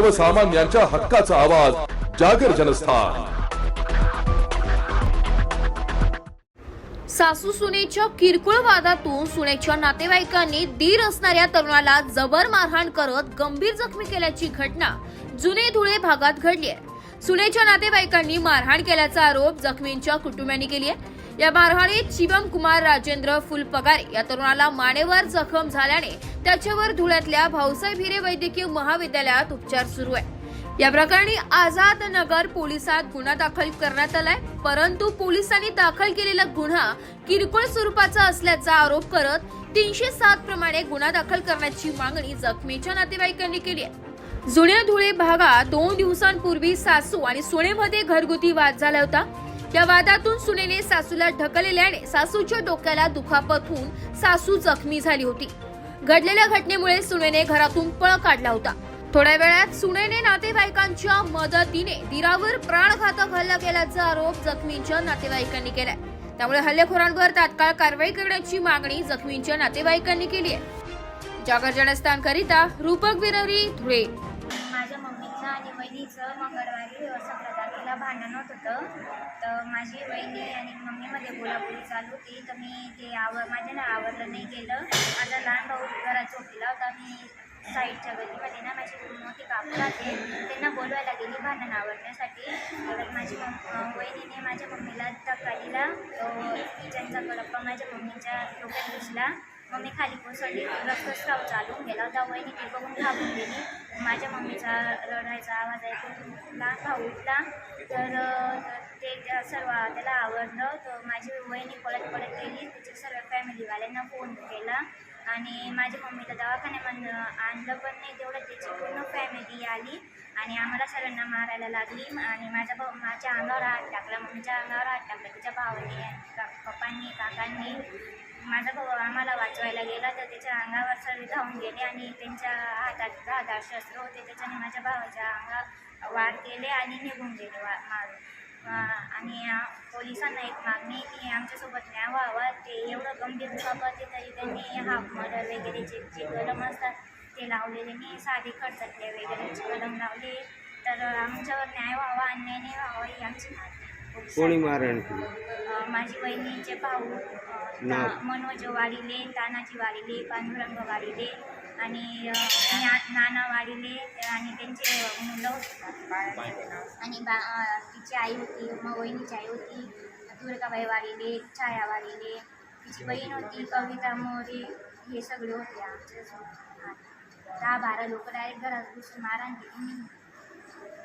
सर्वसामान्यांच्या हक्काचा आवाज जागर जनस्थान. सासू सुनेच्या किरकोळ वादातून सुनेच्या नातेवाईकांनी दीर असणाऱ्या तरुणाला जबर मारहाण करत गंभीर जखमी केल्याची घटना जुने धुळे भागात घडली आहे. सुनेच्या नातेवाईकांनी मारहाण केल्याचा आरोप जखमींच्या कुटुंबियांनी केली आहे. या मारहाणीत शिवम कुमार राजेंद्र फुलपगारे या तरुणाला मानेवर जखम झाल्याने त्याच्यावर धुळ्यातल्या भाऊसाहेब हिरे वैद्यकीय महाविद्यालयात उपचार सुरू आहे. या प्रकरणी आझाद नगर पोलिसात गुन्हा दाखल करण्यात आलाय परंतु पोलिसांनी दाखल केलेला गुन्हा किरकोळ स्वरूपाचा असल्याचा आरोप करत तीनशे सात प्रमाणे गुन्हा दाखल करण्याची मागणी जखमीच्या नातेवाईकांनी केली आहे. जुन्या धुळे भागात दोन दिवसांपूर्वी सासू आणि सुनेमध्ये घरगुती वाद झाला होता. त्या वादातून सुनेने सासूला ढकलल्याने सासूच्या डोक्याला दुखापत होऊन सासू जखमी झाली होती. घडलेल्या घटनेमुळे सुनेने घरातून पळ काढला होता. थोड्या वेळात सुनेने नातेवाईकांच्या मदतीने दिरावर प्राणघातक हल्ला केल्याचा आरोप जखमींच्या नातेवाईकांनी केलाय. त्यामुळे हल्लेखोरांवर तात्काळ कारवाई करण्याची मागणी जखमींच्या नातेवाईकांनी केली आहे. जागर जनस्थानकरिता रूपक विररी धुळे. माझ्या मम्मीचं आणि बहिणीचं मंगळवारी भांडण होत होतं. तर माझी वहिनी आणि मम्मीमध्ये बोलाबोली चालू होती. तर मी ते आवर माझ्या ना आवडलं नाही गेलं. माझा लहान भाऊ घरात झोपला होता. मी साईडच्या गलीमध्ये ना माझी मोठी काकू राहते त्यांना बोलवायला गेली भांडण आवडण्यासाठी तर माझी मम वहिनीने माझ्या मम्मीला धक्का दिला किचनचा गडप्पा माझ्या मम्मीच्या डोक्यात घुसला. मम्मी खाली कोसळली. रक्तस्राव चालून गेला होता. वहिनी ती बघून घाबरून गेली. माझ्या मम्मीचा रडायचा आवाज ऐकून लहान भाऊ उठला. तर ते त्या सर्व त्याला आवडलं तर माझी वहिनी पळत पळत गेली. तिच्या सर्व फॅमिलीवाल्यांना फोन केला. आणि माझ्या मम्मीला दवाखान्यामधून आणलं पण नाही तेवढं. त्याची पूर्ण फॅमिली आली आणि आम्हाला सर्वांना मारायला लागली. आणि माझ्या भाऊ माझ्या अंगावर हात टाकला. मम्मीच्या अंगावर हात टाकला. तिच्या भावाने का पप्पांनी काकांनी. माझा भाऊ आम्हाला वाचवायला गेला तर त्याच्या अंगावर सर्व धावून गेले आणि त्यांच्या हातात दहा शस्त्र होते. त्याच्याने माझ्या भावाच्या अंगा वार केले आणि निघून गेले वा मारून. आणि पोलिसांना एक मागणी की आमच्यासोबत न्याय व्हावा. ते एवढं गंभीर दुखापत तरी त्यांनी हाफ मर्डर वगैरे जे जे कलम असतात ते लावलेले. मी साधे खडचटले वगैरेचे कलम लावले. तर आमच्यावर न्याय व्हावा अन्याय नाही व्हावा ही आमची मागणी कोणी केली अं, माझी बहिणीचे भाऊ अं, नाव? ता- मनोज वाडिले तानाजी वाडिले पांडुरंग वाडिले आणि अं, ना- नाना वाडिले आणि त्यांचे मुलं आणि बा अं, तिची आई होती मग वहिनीची आई होती दुर्गाबाई वाडिले छाया वाडिले तिची बहीण होती कविता मोरे हे सगळे होते आमच्या दहा बारा लोक डायरेक्ट घरात घुसून मारहाण केली